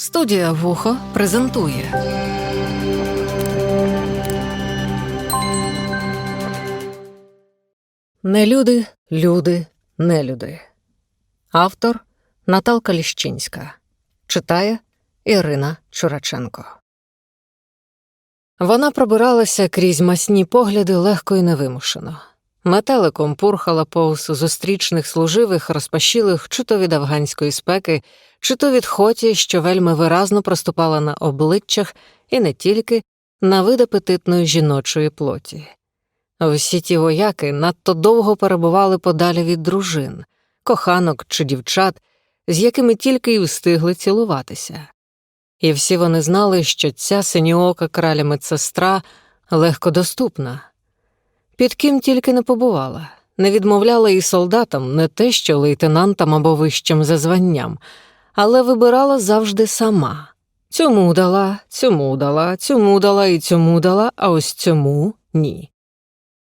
Студія Вухо презентує. Нелюди, люди, нелюди. Автор Наталка Ліщинська. Читає Ірина Чураченко. Вона пробиралася крізь масні погляди легко і невимушено. Метеликом пурхала повз зустрічних служивих, розпашілих чи то від афганської спеки, чи то від хоті, що вельми виразно проступала на обличчях і не тільки на вид апетитної жіночої плоті. Всі ті вояки надто довго перебували подалі від дружин, коханок чи дівчат, з якими тільки й встигли цілуватися. І всі вони знали, що ця синьоока краля медсестра легкодоступна. Під ким тільки не побувала, не відмовляла і солдатам не те, що лейтенантам або вищим за званням, але вибирала завжди сама. Цьому дала, цьому дала, цьому дала і цьому дала, а ось цьому ні.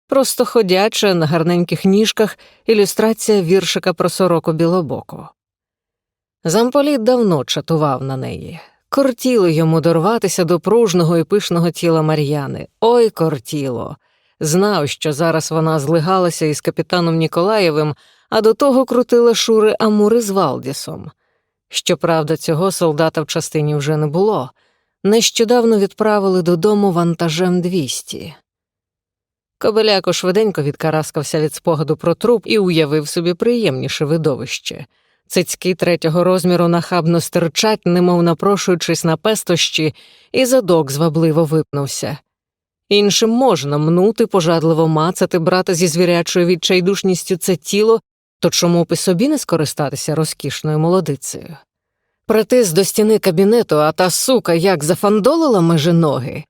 Просто ходяча на гарненьких ніжках ілюстрація віршика про сороку білобоку. Замполіт давно чатував на неї. Кортіло йому дорватися до пружного і пишного тіла Мар'яни. Ой, кортіло. Знав, що зараз вона злигалася із капітаном Ніколаєвим, а до того крутила шури Амури з Валдісом. Щоправда, цього солдата в частині вже не було. Нещодавно відправили додому вантажем 200. Кобеляко швиденько відкараскався від спогаду про труп і уявив собі приємніше видовище. Цицьки третього розміру нахабно стирчать, немов напрошуючись на пестощі, і задок звабливо випнувся. Іншим можна мнути, пожадливо мацати, брати зі звірячою відчайдушністю це тіло, то чому б і собі не скористатися розкішною молодицею? Притис до стіни кабінету, а та сука як зафандолила межі ноги.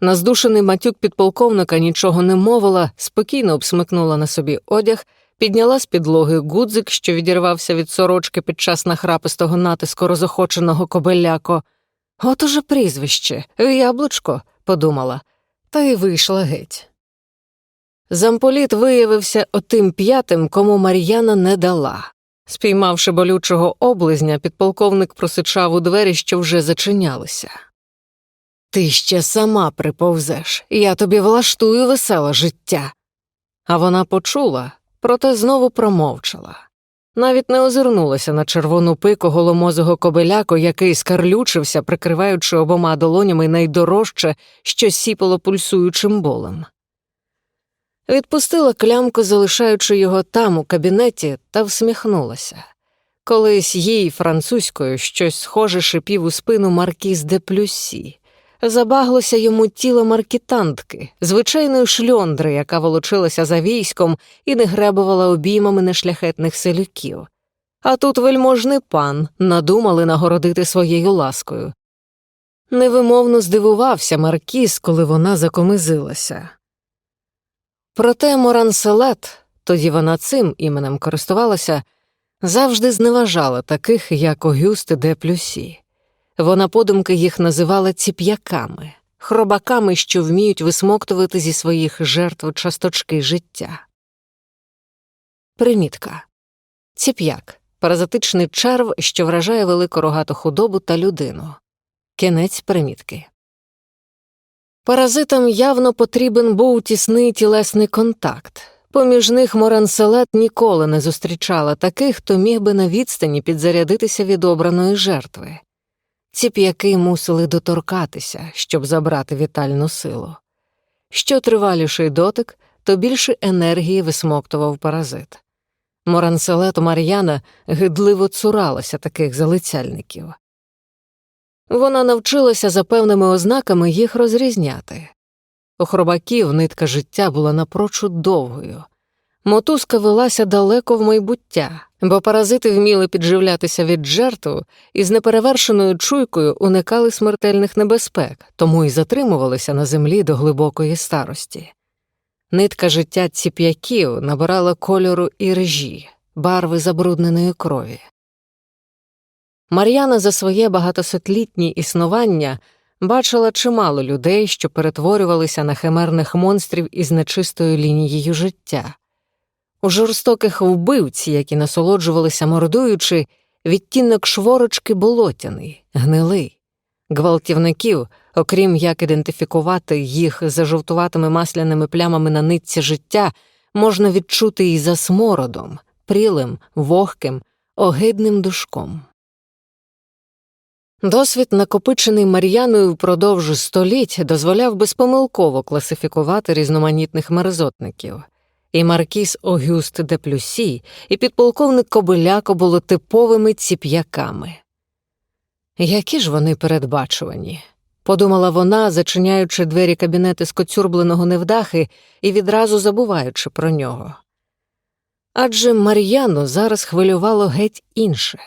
Наздушений матюк підполковника нічого не мовила, спокійно обсмикнула на собі одяг, підняла з підлоги гудзик, що відірвався від сорочки під час нахрапистого натиску розохоченого кобеляко. От уже прізвище, яблучко, подумала, та й вийшла геть. Замполіт виявився отим п'ятим, кому Мар'яна не дала. Спіймавши болючого облизня, підполковник просичав у двері, що вже зачинялися. Ти ще сама приповзеш, я тобі влаштую веселе життя. А вона почула, проте знову промовчала. Навіть не озирнулася на червону пику голомозого кобеляку, який скарлючився, прикриваючи обома долонями найдорожче, що сіпало пульсуючим болем. Відпустила клямку, залишаючи його там, у кабінеті, та всміхнулася. Колись їй французькою щось схоже шипів у спину маркіз де Плюсі. Забаглося йому тіло маркітантки, звичайної шльондри, яка волочилася за військом і не гребувала обіймами нешляхетних селюків. А тут вельможний пан надумали нагородити своєю ласкою. Невимовно здивувався Маркіз, коли вона закомизилася. Проте Моранселет, тоді вона цим іменем користувалася, завжди зневажала таких, як Огюст де Плюсі. Вона подумки їх називала ціп'яками, хробаками, що вміють висмоктувати зі своїх жертв часточки життя. Примітка ціп'як паразитичний черв, що вражає велику рогату худобу та людину. Кінець примітки. Паразитам явно потрібен був тісний тілесний контакт. Поміж них Моранселет ніколи не зустрічала таких, хто міг би на відстані підзарядитися від обраної жертви. Ці п'яки мусили доторкатися, щоб забрати вітальну силу. Що триваліший дотик, то більше енергії висмоктував паразит. Моранселет Мар'яна гидливо цуралася таких залицяльників. Вона навчилася за певними ознаками їх розрізняти. У хробаків нитка життя була напрочуд довгою. Мотузка велася далеко в майбуття, бо паразити вміли підживлятися від жертв і з неперевершеною чуйкою уникали смертельних небезпек, тому і затримувалися на землі до глибокої старості. Нитка життя ціп'яків набирала кольору і режі, барви забрудненої крові. Мар'яна за своє багатосотлітнє існування бачила чимало людей, що перетворювалися на химерних монстрів із нечистою лінією життя. У жорстоких вбивці, які насолоджувалися мордуючи, відтінок шворочки болотяний, гнилий. Гвалтівників, окрім як ідентифікувати їх за жовтуватими масляними плямами на нитці життя, можна відчути і за смородом, прілим, вогким, огидним душком. Досвід, накопичений Мар'яною впродовж століть, дозволяв безпомилково класифікувати різноманітних мерзотників. І маркіс Огюст де Плюсі, і підполковник Кобиляко були типовими ціп'яками. Які ж вони передбачувані? подумала вона, зачиняючи двері кабінети скоцюрбленого невдахи і відразу забуваючи про нього. Адже Мар'яну зараз хвилювало геть інше.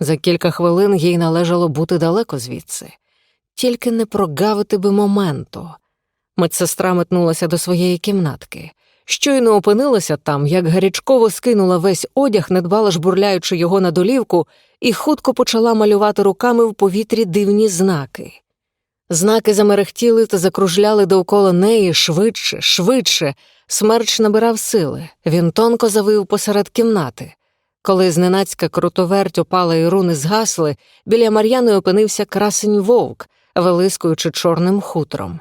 За кілька хвилин їй належало бути далеко звідси, тільки не прогавити би моменту. Медсестра метнулася до своєї кімнатки. Щойно опинилася там, як гарячково скинула весь одяг, недбало жбурляючи його на долівку, і хутко почала малювати руками в повітрі дивні знаки. Знаки замерехтіли та закружляли довкола неї швидше, швидше. Смерч набирав сили. Він тонко завив посеред кімнати. Коли зненацька крутоверть опала і руни згасли, біля Мар'яни опинився красень вовк, вилискуючи чорним хутром.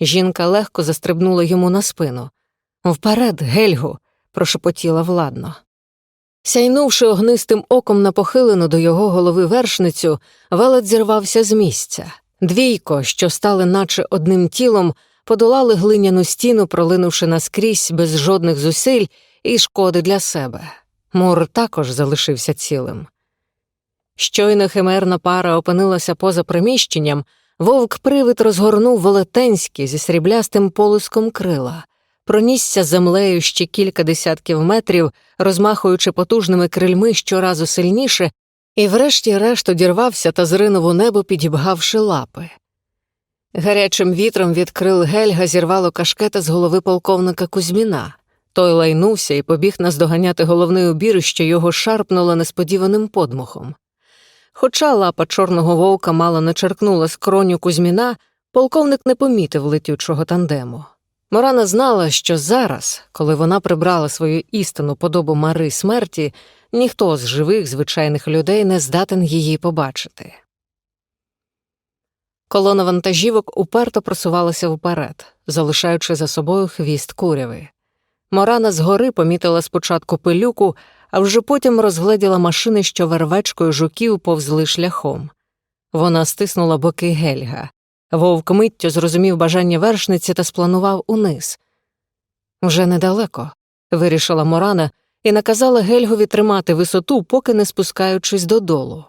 Жінка легко застрибнула йому на спину. Вперед, Гельгу, прошепотіла владно. Сяйнувши огнистим оком на похилену до його голови вершницю, велет зірвався з місця. Двійко, що стали наче одним тілом, подолали глиняну стіну, пролинувши наскрізь без жодних зусиль і шкоди для себе. Мур також залишився цілим. Щойно химерна пара опинилася поза приміщенням, вовк привид розгорнув велетенські зі сріблястим полиском крила, пронісся землею ще кілька десятків метрів, розмахуючи потужними крильми щоразу сильніше, і врешті-решт одірвався та зринув у небо, підібгавши лапи. Гарячим вітром від крил Гельга зірвало кашкета з голови полковника Кузьміна. Той лайнувся і побіг наздоганяти головний убір, що його шарпнуло несподіваним подмухом. Хоча лапа чорного вовка мало не черкнула скроню Кузьміна, полковник не помітив летючого тандему. Морана знала, що зараз, коли вона прибрала свою істинну подобу мари смерті, ніхто з живих звичайних людей не здатен її побачити. Колона вантажівок уперто просувалася вперед, залишаючи за собою хвіст куряви. Морана згори помітила спочатку пилюку, а вже потім розгледіла машини, що вервечкою жуків повзли шляхом. Вона стиснула боки гельга. Вовк миттю зрозумів бажання вершниці та спланував униз. Вже недалеко, вирішила Морана і наказала Гельгові тримати висоту, поки не спускаючись додолу.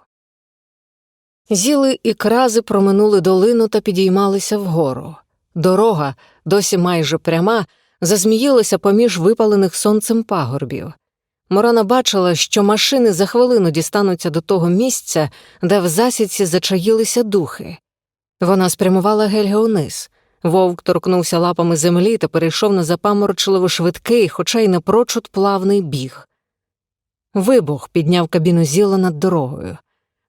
Зіли і крази проминули долину та підіймалися вгору. Дорога, досі майже пряма, зазміїлася поміж випалених сонцем пагорбів. Морана бачила, що машини за хвилину дістануться до того місця, де в засідці зачаїлися духи. Вона спрямувала Гельга униз. Вовк торкнувся лапами землі та перейшов на запаморочливо швидкий, хоча й напрочуд плавний біг. Вибух підняв кабіну зіла над дорогою.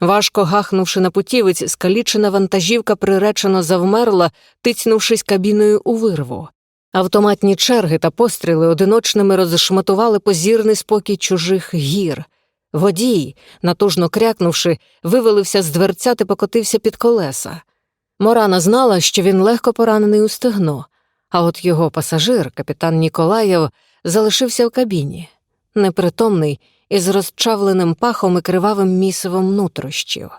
Важко гахнувши на путівець, скалічена вантажівка приречено завмерла, тицнувшись кабіною у вирву. Автоматні черги та постріли одиночними розшматували позірний спокій чужих гір. Водій, натужно крякнувши, вивалився з дверця та покотився під колеса. Морана знала, що він легко поранений у стегно, а от його пасажир, капітан Ніколаєв, залишився в кабіні, непритомний із розчавленим пахом і кривавим місивом нутрощів.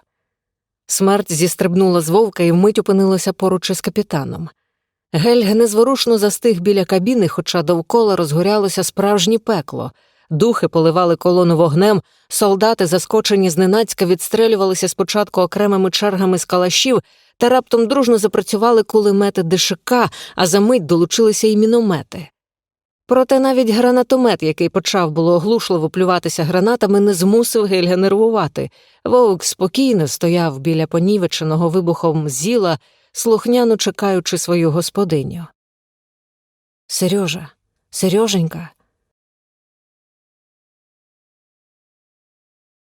Смерть зістрибнула з вовка і вмить опинилася поруч із капітаном. Гельг незворушно застиг біля кабіни, хоча довкола розгорялося справжнє пекло. Духи поливали колону вогнем, солдати, заскочені зненацька, відстрелювалися спочатку окремими чергами з калашів, та раптом дружно запрацювали кулемети ДШК, а за мить долучилися й міномети. Проте навіть гранатомет, який почав було оглушливо плюватися гранатами, не змусив Гельга нервувати. Вовк спокійно стояв біля понівеченого вибухом зіла, слухняно чекаючи свою господиню. Сережа, Сереженька,